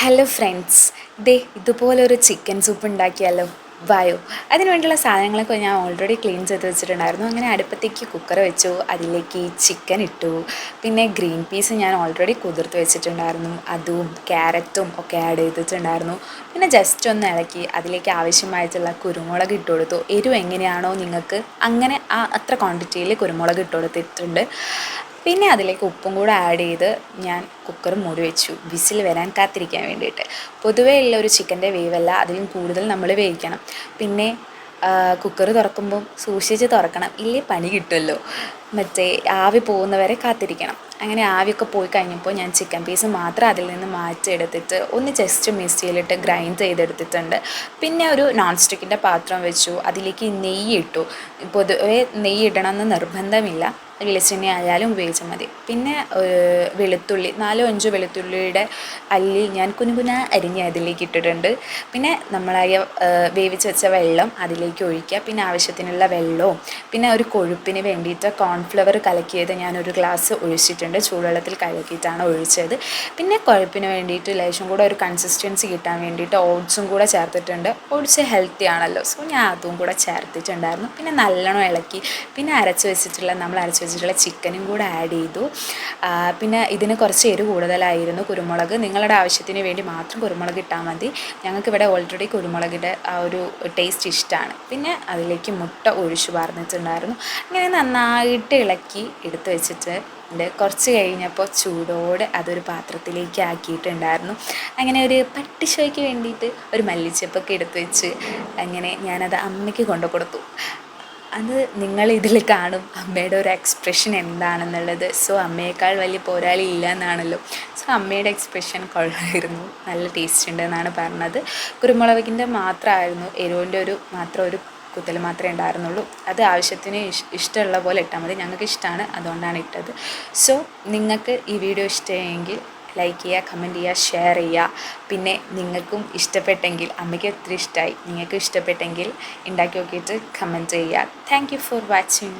Hello friends ദേ ഇതുപോലൊരു chicken soup ഉണ്ടാക്കിയാലോ? വായോ. അതിന് വേണ്ടിയുള്ള സാധനങ്ങളൊക്കെ ഞാൻ ഓൾറെഡി ക്ലീൻ ചെയ്ത് വെച്ചിട്ടുണ്ടായിരുന്നു. അങ്ങനെ അടുപ്പത്തേക്ക് കുക്കർ വെച്ചു. അതിലേക്ക് ചിക്കൻ ഇട്ടു. പിന്നെ ഗ്രീൻ പീസ് ഞാൻ ഓൾറെഡി കുതിർത്ത് വെച്ചിട്ടുണ്ടായിരുന്നു. അതും ക്യാരറ്റും ഒക്കെ ആഡ് ചെയ്തിട്ടുണ്ടായിരുന്നു. പിന്നെ ജസ്റ്റ് ഒന്ന് ഇളക്കി. അതിലേക്ക് ആവശ്യമായിട്ടുള്ള കുരുമുളക് ഇട്ട് കൊടുത്തു. എരിവ് എങ്ങനെയാണോ നിങ്ങൾക്ക് അങ്ങനെ ആ അത്ര ക്വാണ്ടിറ്റിയിൽ കുരുമുളക് ഇട്ട് കൊടുത്തിട്ടുണ്ട്. പിന്നെ അതിലേക്ക് ഉപ്പും കൂടെ ആഡ് ചെയ്ത് ഞാൻ കുക്കർ മൂടി വെച്ചു. വിസിൽ വരാൻ കാത്തിരിക്കാൻ വേണ്ടിയിട്ട്. പൊതുവേ ഉള്ള ഒരു ചിക്കന്റെ വേവല്ല അതിലും കൂടുതൽ നമ്മൾ വേവിക്കണം. പിന്നെ കുക്കർ തുറക്കുമ്പം സൂക്ഷിച്ച് തുറക്കണം. ഇല്ലേ പണി കിട്ടുമല്ലോ മറ്റേ ആവി പോകുന്നവരെ കാത്തിരിക്കണം. അങ്ങനെ ആവിയൊക്കെ പോയി കഴിഞ്ഞപ്പോൾ ഞാൻ ചിക്കൻ പീസ് മാത്രം അതിൽ നിന്ന് മാറ്റിയെടുത്തിട്ട് ഒന്ന് ജസ്റ്റ് മിക്സിയിലിട്ട് ഗ്രൈൻഡ് ചെയ്തെടുത്തിട്ടുണ്ട്. പിന്നെ ഒരു നോൺ സ്റ്റിക്കിന്റെ പാത്രം വെച്ചു. അതിലേക്ക് നെയ്യ് ഇട്ടു. പൊതുവേ നെയ്യ് ഇടണമെന്ന് നിർബന്ധമില്ല. വെളിച്ചെണ്ണ ആയാലും ഉപയോഗിച്ചാൽ മതി. പിന്നെ വെളുത്തുള്ളി നാലോ അഞ്ചോ വെളുത്തുള്ളിയുടെ അല്ലി ഞാൻ കുനുകുന അരിഞ്ഞ് അതിലേക്ക് ഇട്ടിട്ടുണ്ട്. പിന്നെ നമ്മളായ വേവിച്ച് വെച്ച വെള്ളം അതിലേക്ക് ഒഴിക്കുക. പിന്നെ ആവശ്യത്തിനുള്ള വെള്ളവും പിന്നെ ഒരു കൊഴുപ്പിന് വേണ്ടിയിട്ട് കോൺഫ്ലവർ കലക്കിയത് ഞാനൊരു ഗ്ലാസ് ഒഴിച്ചിട്ടുണ്ട്. ചൂടുവെള്ളത്തിൽ കലക്കിയിട്ടാണ് ഒഴിച്ചത്. പിന്നെ കൊഴുപ്പിന് വേണ്ടിയിട്ട് ലേശം കൂടെ ഒരു കൺസിസ്റ്റൻസി കിട്ടാൻ വേണ്ടിയിട്ട് ഓട്സും കൂടെ ചേർത്തിട്ടുണ്ട്. ഓട്സ് ഹെൽത്തി ആണല്ലോ. സോ ഞാൻ അതും കൂടെ ചേർത്തിട്ടുണ്ടായിരുന്നു. പിന്നെ നല്ലോണം ഇളക്കി പിന്നെ അരച്ച് വെച്ചിട്ടുള്ള നമ്മൾ അരച്ച് വെച്ചിട്ടുള്ള ചിക്കനും കൂടെ ആഡ് ചെയ്തു. പിന്നെ ഇതിന് കുറച്ച് എരിവ് കൂടുതലായിരുന്നു കുരുമുളക്. നിങ്ങളുടെ ആവശ്യത്തിന് വേണ്ടി മാത്രം കുരുമുളക് ഇട്ടാൽ മതി. ഞങ്ങൾക്കിവിടെ ഓൾറെഡി കുരുമുളകിന്റെ ആ ഒരു ടേസ്റ്റ് ഇഷ്ടമാണ് പിന്നെ അതിലേക്ക് മുട്ട ഒഴിച്ചു പറഞ്ഞിട്ടുണ്ടായിരുന്നു അങ്ങനെ നന്നായിട്ട് ഇളക്കി എടുത്തു വെച്ചിട്ട് കുറച്ച് കഴിഞ്ഞപ്പോൾ ചൂടോടെ അതൊരു പാത്രത്തിലേക്ക് ആക്കിയിട്ടുണ്ടായിരുന്നു. അങ്ങനെ ഒരു പട്ടിശോയ്ക്ക് വേണ്ടിയിട്ട് ഒരു മല്ലിച്ചപ്പൊക്കെ എടുത്തു വെച്ച് അങ്ങനെ ഞാനത് അമ്മയ്ക്ക് കൊണ്ടു കൊടുത്തു. അത് നിങ്ങൾ ഇതിൽ കാണും അമ്മയുടെ ഒരു എക്സ്പ്രഷൻ എന്താണെന്നുള്ളത്. സോ അമ്മയേക്കാൾ വലിയ പോരാളി ഇല്ല എന്നാണല്ലോ സോ അമ്മയുടെ എക്സ്പ്രഷൻ കൊള്ളായിരുന്നു. നല്ല ടേസ്റ്റ് ഉണ്ട് എന്നാണ് പറഞ്ഞത്. കുരുമുളകിന്റെ മാത്രമായിരുന്നു എരിവിന്റെ ഒരു മാത്രം ഒരു കുത്തൽ മാത്രമേ ഉണ്ടായിരുന്നുള്ളൂ. അത് ആവശ്യത്തിന് ഇഷ്ടമുള്ള പോലെ ഇട്ടാൽ മതി. ഞങ്ങൾക്ക് ഇഷ്ടമാണ് അതുകൊണ്ടാണ് ഇട്ടത്. സോ നിങ്ങൾക്ക് ഈ വീഡിയോ ഇഷ്ടമെങ്കിൽ ലൈക്ക് ചെയ്യുക കമന്റ് ചെയ്യുക ഷെയർ ചെയ്യുക. പിന്നെ നിങ്ങൾക്കും ഇഷ്ടപ്പെട്ടെങ്കിൽ അമ്മയ്ക്ക് ഒത്തിരി ഇഷ്ടമായി നിങ്ങൾക്ക് ഇഷ്ടപ്പെട്ടെങ്കിൽ ഉണ്ടാക്കി നോക്കിയിട്ട് കമന്റ് ചെയ്യുക. Thank for watching